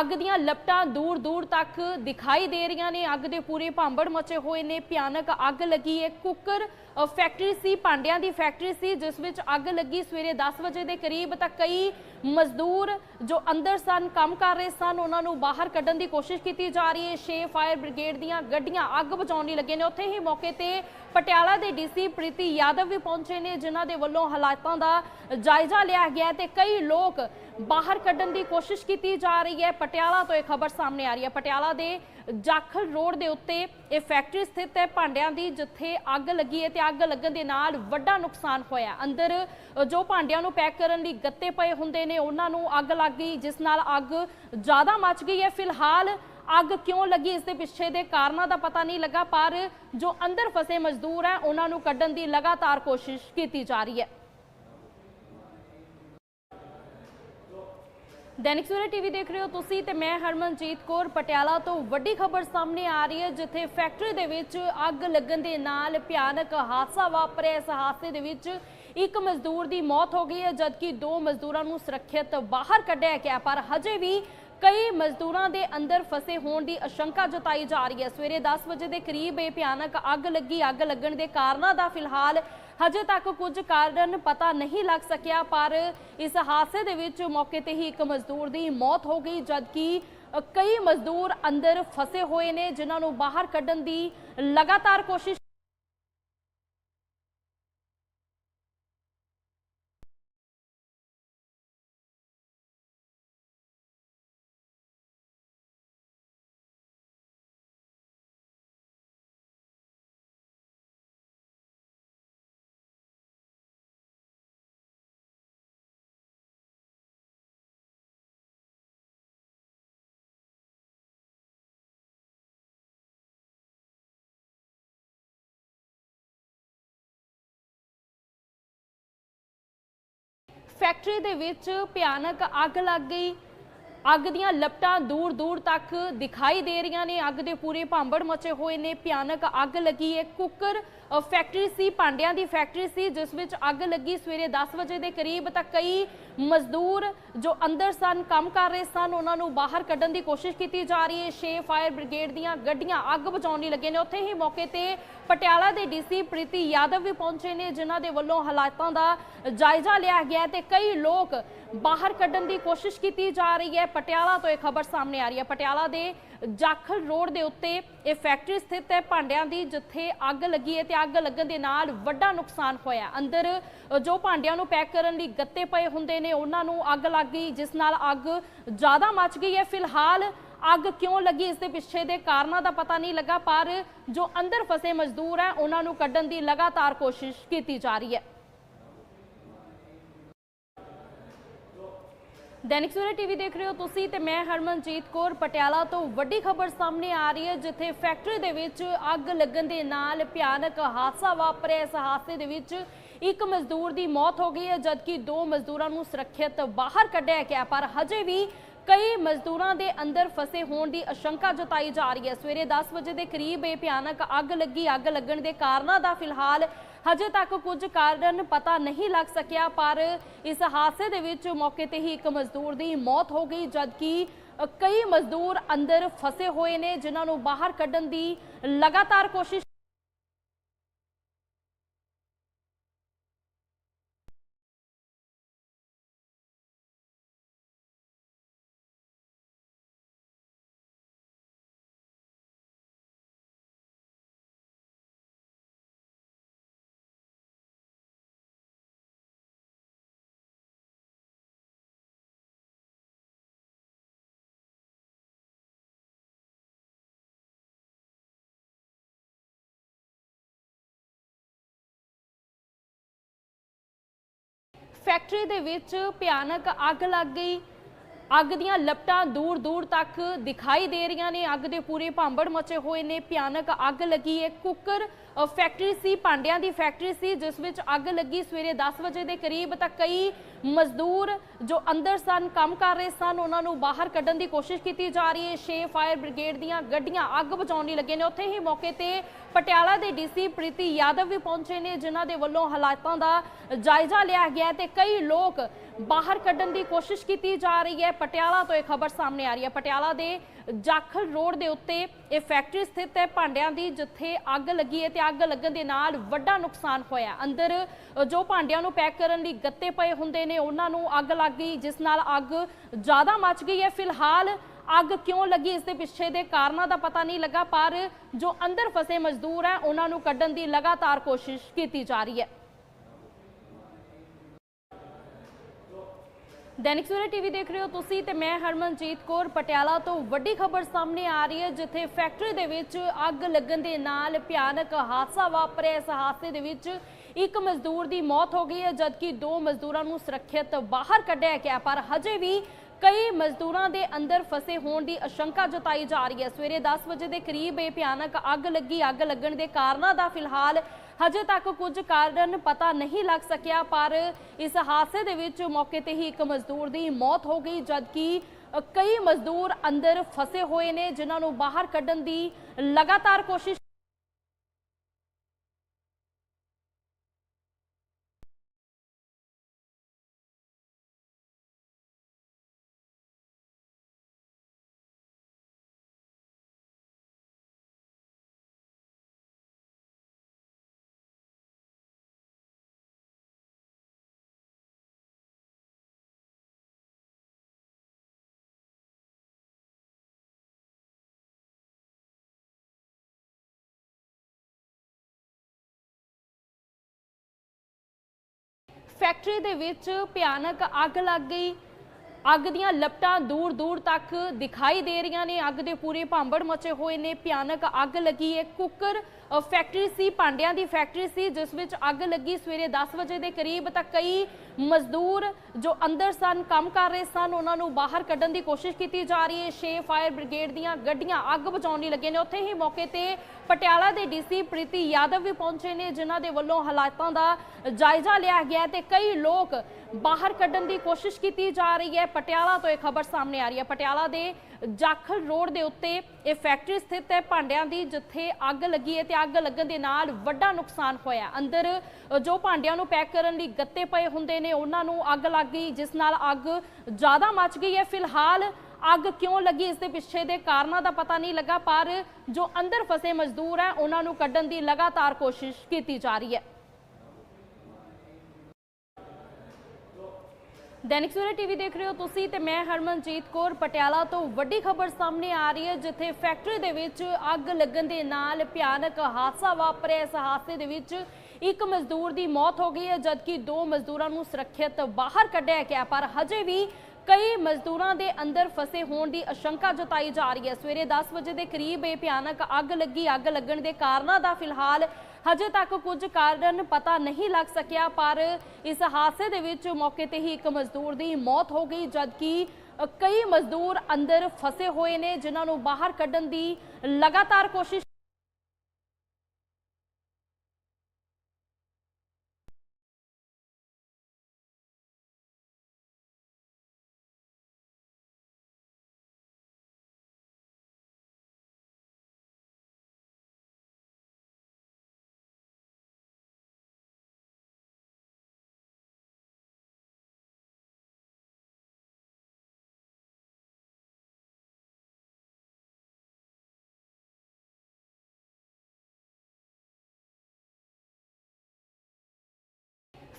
S1: ਅੱਗ ਦੀਆਂ ਲਪਟਾਂ ਦੂਰ ਦੂਰ ਤੱਕ ਦਿਖਾਈ ਦੇ ਰਹੀਆਂ ਨੇ। ਅੱਗ ਦੇ ਪੂਰੇ ਭਾਂਬੜ ਮਚੇ ਹੋਏ ਨੇ। ਭਿਆਨਕ ਅੱਗ ਲੱਗੀ ਹੈ। ਕੁੱਕਰ ਫੈਕਟਰੀ ਸੀ, ਭਾਂਡਿਆਂ ਦੀ ਫੈਕਟਰੀ ਸੀ, ਜਿਸ ਵਿੱਚ ਅੱਗ ਲੱਗੀ ਸਵੇਰੇ 10 ਵਜੇ ਦੇ ਕਰੀਬ ਤਾਂ ਕਈ ਮਜ਼ਦੂਰ ਜੋ ਅੰਦਰ ਸਨ, ਕੰਮ ਕਰ ਰਹੇ ਸਨ, ਉਹਨਾਂ ਨੂੰ ਬਾਹਰ ਕੱਢਣ ਦੀ ਕੋਸ਼ਿਸ਼ ਕੀਤੀ ਜਾ ਰਹੀ ਹੈ। ਛੇ ਫਾਇਰ ਬ੍ਰਿਗੇਡ ਦੀਆਂ ਗੱਡੀਆਂ ਅੱਗ ਬੁਝਾਉਣ ਲਈ ਲੱਗੇ ਨੇ। ਉੱਥੇ ਹੀ ਮੌਕੇ ਤੇ ਪਟਿਆਲਾ ਦੇ ਡੀਸੀ ਪ੍ਰੀਤੀ ਯਾਦਵ ਵੀ ਪਹੁੰਚੇ ਨੇ, ਜਿਨ੍ਹਾਂ ਦੇ ਵੱਲੋਂ ਹਾਲਾਤਾਂ ਦਾ ਜਾਇਜ਼ਾ ਲਿਆ ਗਿਆ ਹੈ ਤੇ ਕਈ ਲੋਕ ਬਾਹਰ ਕੱਢਣ ਦੀ ਕੋਸ਼ਿਸ਼ ਕੀਤੀ ਜਾ ਰਹੀ ਹੈ। ਪਟਿਆਲਾ ਤੋਂ ਇਹ ਖਬਰ ਸਾਹਮਣੇ ਆ ਰਹੀ ਹੈ। ਪਟਿਆਲਾ ਦੇ ਜਾਖਲ ਰੋਡ ਦੇ ਉੱਤੇ ਇਹ ਫੈਕਟਰੀ ਸਥਿਤ ਹੈ। ਭਾਂਡਿਆਂ ਦੀ ਜਿੱਥੇ ਅੱਗ ਲੱਗੀ ਹੈ ਤੇ ਅੱਗ ਲੱਗਣ ਦੇ ਨਾਲ ਵੱਡਾ ਨੁਕਸਾਨ ਹੋਇਆ ਅੰਦਰ ਜੋ ਭਾਂਡਿਆਂ ਨੂੰ ਪੈਕ ਕਰਨ ਲਈ ਗੱਤੇ ਪਏ ਹੁੰਦੇ ਨੇ, ਉਹਨਾਂ ਨੂੰ ਅੱਗ ਲੱਗ ਗਈ, ਜਿਸ ਨਾਲ ਅੱਗ ਜ਼ਿਆਦਾ ਮੱਚ ਗਈ ਹੈ। ਫਿਲਹਾਲ ਅੱਗ ਕਿਉਂ ਲੱਗੀ, ਇਸ ਦੇ ਪਿੱਛੇ ਦੇ ਕਾਰਨਾਂ ਦਾ ਪਤਾ ਨਹੀਂ ਲੱਗਾ, ਪਰ ਜੋ ਅੰਦਰ ਫਸੇ ਮਜ਼ਦੂਰ ਹੈ, ਉਹਨਾਂ ਨੂੰ ਕੱਢਣ ਦੀ ਲਗਾਤਾਰ ਕੋਸ਼ਿਸ਼ ਕੀਤੀ ਜਾ ਰਹੀ ਹੈ। ਦੈਨਿਕ ਸਵੇਰਾ ਟੀਵੀ ਦੇਖ ਰਹੇ ਹੋ ਤੁਸੀਂ ਤੇ ਮੈਂ ਹਰਮਨਜੀਤ ਕੌਰ। ਪਟਿਆਲਾ ਤੋਂ ਵੱਡੀ ਖਬਰ ਸਾਹਮਣੇ ਆ ਰਹੀ ਹੈ, ਜਿੱਥੇ ਫੈਕਟਰੀ ਦੇ ਵਿੱਚ ਅੱਗ ਲੱਗਣ ਦੇ ਨਾਲ ਭਿਆਨਕ ਹਾਦਸਾ ਵਾਪਰਿਆ। ਇਸ ਹਾਦਸੇ ਦੇ ਵਿੱਚ ਇੱਕ ਮਜ਼ਦੂਰ ਦੀ ਮੌਤ ਹੋ ਗਈ ਹੈ, ਜਦਕਿ ਦੋ ਮਜ਼ਦੂਰਾਂ ਨੂੰ ਸੁਰੱਖਿਅਤ ਬਾਹਰ ਕੱਢਿਆ ਗਿਆ, ਪਰ ਹਜੇ ਵੀ ਕਈ ਮਜ਼ਦੂਰਾਂ ਦੇ ਅੰਦਰ ਫਸੇ ਹੋਣ ਦੀ ਆਸ਼ੰਕਾ ਜਤਾਈ ਜਾ ਰਹੀ ਹੈ। ਸਵੇਰੇ 10 ਵਜੇ ਦੇ ਕਰੀਬ ਇਹ ਭਿਆਨਕ ਅੱਗ ਲੱਗੀ। ਅੱਗ ਲੱਗਣ ਦੇ ਕਾਰਨਾਂ ਦਾ ਫਿਲਹਾਲ ਹਜੇ ਤੱਕ ਕੁਝ ਕਾਰਨ ਪਤਾ ਨਹੀਂ ਲੱਗ ਸਕਿਆ, ਪਰ ਇਸ ਹਾਦਸੇ ਦੇ ਵਿੱਚ ਮੌਕੇ ਤੇ ਹੀ ਇੱਕ ਮਜ਼ਦੂਰ ਦੀ ਮੌਤ ਹੋ ਗਈ, ਜਦਕਿ ਕਈ ਮਜ਼ਦੂਰ ਅੰਦਰ ਫਸੇ ਹੋਏ ਨੇ, ਜਿਨ੍ਹਾਂ ਨੂੰ ਬਾਹਰ ਕੱਢਣ ਦੀ ਲਗਾਤਾਰ ਕੋਸ਼ਿਸ਼ ਫੈਕਟਰੀ ਦੇ ਵਿੱਚ ਭਿਆਨਕ ਅੱਗ ਲੱਗ ਗਈ। ਅੱਗ ਦੀਆਂ ਲਪਟਾਂ ਦੂਰ ਦੂਰ ਤੱਕ ਦਿਖਾਈ ਦੇ ਰਹੀਆਂ ਨੇ। ਅੱਗ ਦੇ ਪੂਰੇ ਭਾਂਬੜ ਮਚੇ ਹੋਏ ਨੇ। ਭਿਆਨਕ ਅੱਗ ਲੱਗੀ ਹੈ। ਕੁੱਕਰ ਫੈਕਟਰੀ ਸੀ, ਭਾਂਡਿਆਂ ਦੀ ਫੈਕਟਰੀ ਸੀ, ਜਿਸ ਵਿੱਚ ਅੱਗ ਲੱਗੀ ਸਵੇਰੇ 10 ਵਜੇ ਦੇ ਕਰੀਬ, ਤਾਂ ਕਈ ਮਜ਼ਦੂਰ ਜੋ ਅੰਦਰ ਸਨ, ਕੰਮ ਕਰ ਰਹੇ ਸਨ, ਉਹਨਾਂ ਨੂੰ ਬਾਹਰ ਕੱਢਣ ਦੀ ਕੋਸ਼ਿਸ਼ ਕੀਤੀ ਜਾ ਰਹੀ ਹੈ। ਛੇ ਫਾਇਰ ਬ੍ਰਿਗੇਡ ਦੀਆਂ ਗੱਡੀਆਂ ਅੱਗ ਬੁਝਾਉਣ ਲਈ ਲੱਗੇ ਨੇ। ਉੱਥੇ ਹੀ ਮੌਕੇ ਤੇ ਪਟਿਆਲਾ ਦੇ ਡੀਸੀ ਪ੍ਰੀਤੀ ਯਾਦਵ ਵੀ ਪਹੁੰਚੇ ਨੇ, ਜਿਨ੍ਹਾਂ ਦੇ ਵੱਲੋਂ ਹਾਲਾਤਾਂ ਦਾ ਜਾਇਜ਼ਾ ਲਿਆ ਗਿਆ ਹੈ ਤੇ ਕਈ ਲੋਕ ਬਾਹਰ ਕੱਢਣ ਦੀ ਕੋਸ਼ਿਸ਼ ਕੀਤੀ ਜਾ ਰਹੀ ਹੈ। ਪਟਿਆਲਾ ਤੋਂ ਇਹ ਖਬਰ ਸਾਹਮਣੇ ਆ ਰਹੀ ਹੈ। ਪਟਿਆਲਾ ਦੇ ਜਾਖਲ ਰੋਡ ਦੇ ਉੱਤੇ ਇਹ ਫੈਕਟਰੀ ਸਥਿਤ ਹੈ ਭਾਂਡਿਆਂ ਦੀ, ਜਿੱਥੇ ਅੱਗ ਲੱਗੀ ਹੈ ਤੇ ਅੱਗ ਲੱਗਣ ਦੇ ਨਾਲ ਵੱਡਾ ਨੁਕਸਾਨ ਹੋਇਆ। ਅੰਦਰ ਜੋ ਭਾਂਡਿਆਂ ਨੂੰ ਪੈਕ ਕਰਨ ਲਈ ਗੱਤੇ ਪਏ ਹੁੰਦੇ ਨੇ, ਉਹਨਾਂ ਨੂੰ ਅੱਗ ਲੱਗ ਗਈ, ਜਿਸ ਨਾਲ ਅੱਗ ਜ਼ਿਆਦਾ ਮਚ ਗਈ ਹੈ। ਫਿਲਹਾਲ ਅੱਗ ਕਿਉਂ ਲੱਗੀ, ਇਸ ਦੇ ਪਿੱਛੇ ਦੇ ਕਾਰਨਾਂ ਦਾ ਪਤਾ ਨਹੀਂ ਲੱਗਾ, ਪਰ ਜੋ ਅੰਦਰ ਫਸੇ ਮਜ਼ਦੂਰ ਹੈ, ਉਹਨਾਂ ਨੂੰ ਕੱਢਣ ਦੀ ਲਗਾਤਾਰ ਕੋਸ਼ਿਸ਼ ਕੀਤੀ ਜਾ ਰਹੀ ਹੈ। ਦੈਨਿਕ ਸਵੇਰਾ ਟੀਵੀ ਦੇਖ ਰਹੇ ਹੋ ਤੁਸੀਂ ਤੇ ਮੈਂ ਹਰਮਨਜੀਤ ਕੌਰ ਪਟਿਆਲਾ ਤੋਂ ਵੱਡੀ ਖਬਰ ਸਾਹਮਣੇ ਆ ਰਹੀ ਹੈ, ਜਿੱਥੇ ਫੈਕਟਰੀ ਦੇ ਵਿੱਚ ਅੱਗ ਲੱਗਣ ਦੇ ਨਾਲ ਭਿਆਨਕ ਹਾਦਸਾ ਵਾਪਰਿਆ। ਇਸ ਹਾਦਸੇ ਦੇ ਵਿੱਚ ਇੱਕ ਮਜ਼ਦੂਰ ਦੀ ਮੌਤ ਹੋ ਗਈ ਹੈ, ਜਦਕਿ ਦੋ ਮਜ਼ਦੂਰਾਂ ਨੂੰ ਸੁਰੱਖਿਅਤ ਬਾਹਰ ਕੱਢਿਆ ਗਿਆ ਪਰ ਹਜੇ ਵੀ ਕਈ ਮਜ਼ਦੂਰਾਂ ਦੇ ਅੰਦਰ ਫਸੇ ਹੋਣ ਦੀ ਆਸ਼ੰਕਾ ਜਤਾਈ ਜਾ ਰਹੀ ਹੈ। ਸਵੇਰੇ 10 ਵਜੇ ਦੇ ਕਰੀਬ ਇਹ ਭਿਆਨਕ ਅੱਗ ਲੱਗੀ। ਅੱਗ ਲੱਗਣ ਦੇ ਕਾਰਨਾਂ ਦਾ ਫਿਲਹਾਲ ਹਜੇ ਤੱਕ ਕੁਝ ਕਾਰਨ ਪਤਾ ਨਹੀਂ ਲੱਗ ਸਕਿਆ, ਪਰ ਇਸ ਹਾਦਸੇ ਦੇ ਵਿੱਚ ਮੌਕੇ ਤੇ ਹੀ ਇੱਕ ਮਜ਼ਦੂਰ ਦੀ ਮੌਤ ਹੋ ਗਈ, ਜਦਕਿ ਕਈ ਮਜ਼ਦੂਰ ਅੰਦਰ ਫਸੇ ਹੋਏ ਨੇ, ਜਿਨ੍ਹਾਂ ਨੂੰ ਬਾਹਰ ਕੱਢਣ ਦੀ ਲਗਾਤਾਰ ਕੋਸ਼ਿਸ਼ ਫੈਕਟਰੀ ਦੇ ਵਿੱਚ ਭਿਆਨਕ ਅੱਗ ਲੱਗ ਗਈ। ਅੱਗ ਦੀਆਂ ਲਪਟਾਂ ਦੂਰ ਦੂਰ ਤੱਕ ਦਿਖਾਈ ਦੇ ਰਹੀਆਂ ਨੇ। ਅੱਗ ਦੇ ਪੂਰੇ ਭਾਂਬੜ ਮਚੇ ਹੋਏ ਨੇ। ਭਿਆਨਕ ਅੱਗ ਲੱਗੀ ਹੈ। ਕੁੱਕਰ ਫੈਕਟਰੀ ਸੀ, ਭਾਂਡਿਆਂ ਦੀ ਫੈਕਟਰੀ ਸੀ, ਜਿਸ ਵਿੱਚ ਅੱਗ ਲੱਗੀ ਸਵੇਰੇ 10 ਵਜੇ ਦੇ ਕਰੀਬ। ਤਾਂ ਕਈ ਮਜ਼ਦੂਰ ਜੋ ਅੰਦਰ ਸਨ, ਕੰਮ ਕਰ ਰਹੇ ਸਨ, ਉਹਨਾਂ ਨੂੰ ਬਾਹਰ ਕੱਢਣ ਦੀ ਕੋਸ਼ਿਸ਼ ਕੀਤੀ ਜਾ ਰਹੀ ਹੈ। ਛੇ ਫਾਇਰ ਬ੍ਰਿਗੇਡ ਦੀਆਂ ਗੱਡੀਆਂ ਅੱਗ ਬੁਝਾਉਣ ਲਈ ਲੱਗੇ ਨੇ। ਉੱਥੇ ਹੀ ਮੌਕੇ ਤੇ ਪਟਿਆਲਾ ਦੇ ਡੀਸੀ ਪ੍ਰੀਤੀ ਯਾਦਵ ਵੀ ਪਹੁੰਚੇ ਨੇ, ਜਿਨ੍ਹਾਂ ਦੇ ਵੱਲੋਂ ਹਾਲਾਤਾਂ ਦਾ ਜਾਇਜ਼ਾ ਲਿਆ ਗਿਆ ਹੈ ਤੇ ਕਈ ਲੋਕ ਬਾਹਰ ਕੱਢਣ ਦੀ ਕੋਸ਼ਿਸ਼ ਕੀਤੀ ਜਾ ਰਹੀ ਹੈ। ਪਟਿਆਲਾ ਤੋਂ ਇਹ ਖਬਰ ਸਾਹਮਣੇ ਆ ਰਹੀ ਹੈ। ਪਟਿਆਲਾ ਦੇ ਜਾਖਲ ਰੋਡ ਦੇ ਉੱਤੇ ਇਹ ਫੈਕਟਰੀ ਸਥਿਤ ਹੈ ਭਾਂਡਿਆਂ ਦੀ, ਜਿੱਥੇ ਅੱਗ ਲੱਗੀ ਹੈ ਤੇ ਅੱਗ ਲੱਗਣ ਦੇ ਨਾਲ ਵੱਡਾ ਨੁਕਸਾਨ ਹੋਇਆ ਅੰਦਰ ਜੋ ਭਾਂਡਿਆਂ ਨੂੰ ਪੈਕ ਕਰਨ ਲਈ ਗੱਤੇ ਪਏ ਹੁੰਦੇ ਨੇ, ਉਹਨਾਂ ਨੂੰ ਅੱਗ ਲੱਗ ਗਈ, ਜਿਸ ਨਾਲ ਅੱਗ ਜ਼ਿਆਦਾ ਮੱਚ ਗਈ ਹੈ। ਫਿਲਹਾਲ ਅੱਗ ਕਿਉਂ ਲੱਗੀ, ਇਸ ਦੇ ਪਿੱਛੇ ਦੇ ਕਾਰਨਾਂ ਦਾ ਪਤਾ ਨਹੀਂ ਲੱਗਾ, ਪਰ ਜੋ ਅੰਦਰ ਫਸੇ ਮਜ਼ਦੂਰ ਹੈ, ਉਹਨਾਂ ਨੂੰ ਕੱਢਣ ਦੀ ਲਗਾਤਾਰ ਕੋਸ਼ਿਸ਼ ਕੀਤੀ ਜਾ ਰਹੀ ਹੈ। ਦੈਨਿਕ ਸਵੇਰਾ ਟੀਵੀ ਦੇਖ ਰਹੇ ਹੋ ਤੁਸੀਂ ਤੇ ਮੈਂ ਹਰਮਨਜੀਤ ਕੌਰ। ਪਟਿਆਲਾ ਤੋਂ ਵੱਡੀ ਖਬਰ ਸਾਹਮਣੇ ਆ ਰਹੀ ਹੈ, ਜਿੱਥੇ ਫੈਕਟਰੀ ਦੇ ਵਿੱਚ ਅੱਗ ਲੱਗਣ ਦੇ ਨਾਲ ਭਿਆਨਕ ਹਾਦਸਾ ਵਾਪਰਿਆ। ਇਸ ਹਾਦਸੇ ਦੇ ਵਿੱਚ ਇੱਕ ਮਜ਼ਦੂਰ ਦੀ ਮੌਤ ਹੋ ਗਈ ਹੈ, ਜਦਕਿ ਦੋ ਮਜ਼ਦੂਰਾਂ ਨੂੰ ਸੁਰੱਖਿਅਤ ਬਾਹਰ ਕੱਢਿਆ ਗਿਆ, ਪਰ ਹਜੇ ਵੀ ਕਈ ਮਜ਼ਦੂਰਾਂ ਦੇ ਅੰਦਰ ਫਸੇ ਹੋਣ ਦੀ ਆਸ਼ੰਕਾ ਜਤਾਈ ਜਾ ਰਹੀ ਹੈ। ਸਵੇਰੇ 10 ਵਜੇ ਦੇ ਕਰੀਬ ਇਹ ਭਿਆਨਕ ਅੱਗ ਲੱਗੀ। ਅੱਗ ਲੱਗਣ ਦੇ ਕਾਰਨਾਂ ਦਾ ਫਿਲਹਾਲ ਹਜੇ ਤੱਕ ਕੁਝ ਕਾਰਨ ਪਤਾ ਨਹੀਂ ਲੱਗ ਸਕਿਆ, ਪਰ ਇਸ ਹਾਦਸੇ ਦੇ ਵਿੱਚ ਮੌਕੇ ਤੇ ਹੀ ਇੱਕ ਮਜ਼ਦੂਰ ਦੀ ਮੌਤ ਹੋ ਗਈ, ਜਦਕਿ ਕਈ ਮਜ਼ਦੂਰ ਅੰਦਰ ਫਸੇ ਹੋਏ ਨੇ, ਜਿਨ੍ਹਾਂ ਨੂੰ ਬਾਹਰ ਕੱਢਣ ਦੀ ਲਗਾਤਾਰ ਕੋਸ਼ਿਸ਼ ਫੈਕਟਰੀ ਦੇ ਵਿੱਚ ਭਿਆਨਕ ਅੱਗ ਲੱਗ ਗਈ। ਅੱਗ ਦੀਆਂ ਲਪਟਾਂ ਦੂਰ ਦੂਰ ਤੱਕ ਦਿਖਾਈ ਦੇ ਰਹੀਆਂ ਨੇ। ਅੱਗ ਦੇ ਪੂਰੇ ਭਾਂਬੜ ਮਚੇ ਹੋਏ ਨੇ। ਭਿਆਨਕ ਅੱਗ ਲੱਗੀ ਹੈ। ਕੁੱਕਰ ਫੈਕਟਰੀ ਸੀ, ਭਾਂਡਿਆਂ ਦੀ ਫੈਕਟਰੀ ਸੀ, ਜਿਸ ਵਿੱਚ ਅੱਗ ਲੱਗੀ ਸਵੇਰੇ 10 ਵਜੇ ਦੇ ਕਰੀਬ। ਤਾਂ ਕਈ ਮਜ਼ਦੂਰ ਜੋ ਅੰਦਰ ਸਨ, ਕੰਮ ਕਰ ਰਹੇ ਸਨ, ਉਹਨਾਂ ਨੂੰ ਬਾਹਰ ਕੱਢਣ ਦੀ ਕੋਸ਼ਿਸ਼ ਕੀਤੀ ਜਾ ਰਹੀ ਹੈ। ਛੇ ਫਾਇਰ ਬ੍ਰਿਗੇਡ ਦੀਆਂ ਗੱਡੀਆਂ ਅੱਗ ਬੁਝਾਉਣ ਲਈ ਲੱਗੀਆਂ ਨੇ। ਉੱਥੇ ਹੀ ਮੌਕੇ ਤੇ ਪਟਿਆਲਾ ਦੇ ਡੀਸੀ ਪ੍ਰੀਤੀ ਯਾਦਵ ਵੀ ਪਹੁੰਚੇ ਨੇ, ਜਿਨ੍ਹਾਂ ਦੇ ਵੱਲੋਂ ਹਾਲਾਤਾਂ ਦਾ ਜਾਇਜ਼ਾ ਲਿਆ ਗਿਆ ਹੈ ਤੇ ਕਈ ਲੋਕ ਬਾਹਰ ਕੱਢਣ ਦੀ ਕੋਸ਼ਿਸ਼ ਕੀਤੀ ਜਾ ਰਹੀ ਹੈ। ਪਟਿਆਲਾ ਤੋਂ ਇਹ ਖਬਰ ਸਾਹਮਣੇ ਆ ਰਹੀ ਹੈ। ਪਟਿਆਲਾ ਦੇ ਜਾਖਲ ਰੋਡ ਦੇ ਉੱਤੇ ਇਹ ਫੈਕਟਰੀ ਸਥਿਤ ਹੈ ਭਾਂਡਿਆਂ ਦੀ, ਜਿੱਥੇ ਅੱਗ ਲੱਗੀ ਹੈ ਤੇ ਅੱਗ ਲੱਗਣ ਦੇ ਨਾਲ ਵੱਡਾ ਨੁਕਸਾਨ ਹੋਇਆ। ਅੰਦਰ ਜੋ ਭਾਂਡਿਆਂ ਨੂੰ ਪੈਕ ਕਰਨ ਲਈ ਗੱਤੇ ਪਏ ਹੁੰਦੇ ਨੇ, ਉਹਨਾਂ ਨੂੰ ਅੱਗ ਲੱਗ ਗਈ, ਜਿਸ ਨਾਲ ਅੱਗ ਜ਼ਿਆਦਾ ਮਚ ਗਈ ਹੈ। ਫਿਲਹਾਲ ਅੱਗ ਕਿਉਂ ਲੱਗੀ, ਇਸ ਦੇ ਪਿੱਛੇ ਦੇ ਕਾਰਨਾਂ ਦਾ ਪਤਾ ਨਹੀਂ ਲੱਗਾ, ਪਰ ਜੋ ਅੰਦਰ ਫਸੇ ਮਜ਼ਦੂਰ ਹੈ, ਉਹਨਾਂ ਨੂੰ ਕੱਢਣ ਦੀ ਲਗਾਤਾਰ ਕੋਸ਼ਿਸ਼ ਕੀਤੀ ਜਾ ਰਹੀ ਹੈ। ਦੈਨਿਕ ਸਵੇਰਾ ਟੀਵੀ ਦੇਖ ਰਹੇ ਹੋ ਤੁਸੀਂ ਤੇ ਮੈਂ ਹਰਮਨਜੀਤ ਕੌਰ ਪਟਿਆਲਾ ਤੋਂ ਵੱਡੀ ਖਬਰ ਸਾਹਮਣੇ ਆ ਰਹੀ ਹੈ, ਜਿੱਥੇ ਫੈਕਟਰੀ ਦੇ ਵਿੱਚ ਅੱਗ ਲੱਗਣ ਦੇ ਨਾਲ ਭਿਆਨਕ ਹਾਦਸਾ ਵਾਪਰਿਆ। ਇਸ ਹਾਦਸੇ ਦੇ ਵਿੱਚ ਇੱਕ ਮਜ਼ਦੂਰ ਦੀ ਮੌਤ ਹੋ ਗਈ ਹੈ, ਜਦਕਿ ਦੋ ਮਜ਼ਦੂਰਾਂ ਨੂੰ ਸੁਰੱਖਿਅਤ ਬਾਹਰ ਕੱਢਿਆ ਗਿਆ ਪਰ ਹਜੇ ਵੀ ਕਈ ਮਜ਼ਦੂਰਾਂ ਦੇ ਅੰਦਰ ਫਸੇ ਹੋਣ ਦੀ ਆਸ਼ੰਕਾ ਜਤਾਈ ਜਾ ਰਹੀ ਹੈ। ਸਵੇਰੇ 10 ਵਜੇ ਦੇ ਕਰੀਬ ਇਹ ਭਿਆਨਕ ਅੱਗ ਲੱਗੀ। ਅੱਗ ਲੱਗਣ ਦੇ ਕਾਰਨਾਂ ਦਾ ਫਿਲਹਾਲ ਹਜੇ ਤੱਕ ਕੁਝ ਕਾਰਨ ਪਤਾ ਨਹੀਂ ਲੱਗ ਸਕਿਆ, ਪਰ ਇਸ ਹਾਦਸੇ ਦੇ ਵਿੱਚ ਮੌਕੇ ਤੇ ਹੀ ਇੱਕ ਮਜ਼ਦੂਰ ਦੀ ਮੌਤ ਹੋ ਗਈ, ਜਦਕਿ ਕਈ ਮਜ਼ਦੂਰ ਅੰਦਰ ਫਸੇ ਹੋਏ ਨੇ, ਜਿਨ੍ਹਾਂ ਨੂੰ ਬਾਹਰ ਕੱਢਣ ਦੀ ਲਗਾਤਾਰ ਕੋਸ਼ਿਸ਼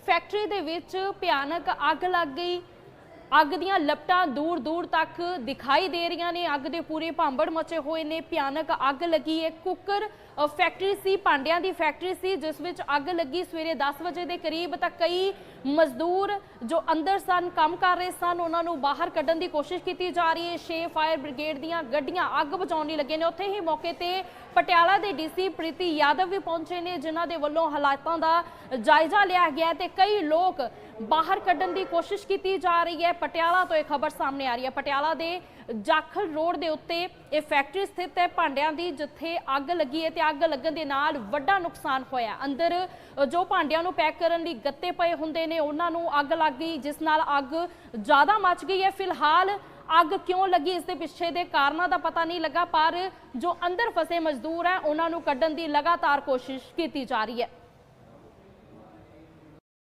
S1: ਫੈਕਟਰੀ ਦੇ ਵਿੱਚ ਭਿਆਨਕ ਅੱਗ ਲੱਗ ਗਈ। ਅੱਗ ਦੀਆਂ ਲਪਟਾਂ ਦੂਰ ਦੂਰ ਤੱਕ ਦਿਖਾਈ ਦੇ ਰਹੀਆਂ ਨੇ। ਅੱਗ ਦੇ ਪੂਰੇ ਭਾਂਬੜ ਮਚੇ ਹੋਏ ਨੇ। ਭਿਆਨਕ ਅੱਗ ਲੱਗੀ ਹੈ। ਕੁੱਕਰ ਫੈਕਟਰੀ ਸੀ, ਭਾਂਡਿਆਂ ਦੀ ਫੈਕਟਰੀ ਸੀ, ਜਿਸ ਵਿੱਚ ਅੱਗ ਲੱਗੀ ਸਵੇਰੇ 10 ਵਜੇ ਦੇ ਕਰੀਬ ਤਾਂ ਕਈ ਮਜ਼ਦੂਰ ਜੋ ਅੰਦਰ ਸਨ, ਕੰਮ ਕਰ ਰਹੇ ਸਨ, ਉਹਨਾਂ ਨੂੰ ਬਾਹਰ ਕੱਢਣ ਦੀ ਕੋਸ਼ਿਸ਼ ਕੀਤੀ ਜਾ ਰਹੀ ਹੈ। ਛੇ ਫਾਇਰ ਬ੍ਰਿਗੇਡ ਦੀਆਂ ਗੱਡੀਆਂ ਅੱਗ ਬੁਝਾਉਣ ਲਈ ਲੱਗੇ ਨੇ। ਉੱਥੇ ਹੀ ਮੌਕੇ ਤੇ ਪਟਿਆਲਾ ਦੇ ਡੀਸੀ ਪ੍ਰੀਤੀ ਯਾਦਵ ਵੀ ਪਹੁੰਚੇ ਨੇ, ਜਿਨ੍ਹਾਂ ਦੇ ਵੱਲੋਂ ਹਾਲਾਤਾਂ ਦਾ ਜਾਇਜ਼ਾ ਲਿਆ ਗਿਆ ਹੈ ਤੇ ਕਈ ਲੋਕ ਬਾਹਰ ਕੱਢਣ ਦੀ ਕੋਸ਼ਿਸ਼ ਕੀਤੀ ਜਾ ਰਹੀ ਹੈ। ਪਟਿਆਲਾ ਤੋਂ ਇਹ ਖਬਰ ਸਾਹਮਣੇ ਆ ਰਹੀ ਹੈ। ਪਟਿਆਲਾ ਦੇ ਜਾਖਲ ਰੋਡ ਦੇ ਉੱਤੇ ਇਹ ਫੈਕਟਰੀ ਸਥਿਤ ਹੈ। ਭਾਂਡਿਆਂ ਦੀ ਜਿੱਥੇ ਅੱਗ ਲੱਗੀ ਹੈ ਤੇ ਅੱਗ ਲੱਗਣ ਦੇ ਨਾਲ ਵੱਡਾ ਨੁਕਸਾਨ ਹੋਇਆ ਅੰਦਰ ਜੋ ਭਾਂਡਿਆਂ ਨੂੰ ਪੈਕ ਕਰਨ ਲਈ ਗੱਤੇ ਪਏ ਹੁੰਦੇ ਨੇ, ਉਹਨਾਂ ਨੂੰ ਅੱਗ ਲੱਗ ਗਈ, ਜਿਸ ਨਾਲ ਅੱਗ ਜ਼ਿਆਦਾ ਮੱਚ ਗਈ ਹੈ। ਫਿਲਹਾਲ ਅੱਗ ਕਿਉਂ ਲੱਗੀ, ਇਸ ਦੇ ਪਿੱਛੇ ਦੇ ਕਾਰਨਾਂ ਦਾ ਪਤਾ ਨਹੀਂ ਲੱਗਾ, ਪਰ ਜੋ ਅੰਦਰ ਫਸੇ ਮਜ਼ਦੂਰ ਹੈ, ਉਹਨਾਂ ਨੂੰ ਕੱਢਣ ਦੀ ਲਗਾਤਾਰ ਕੋਸ਼ਿਸ਼ ਕੀਤੀ ਜਾ ਰਹੀ ਹੈ।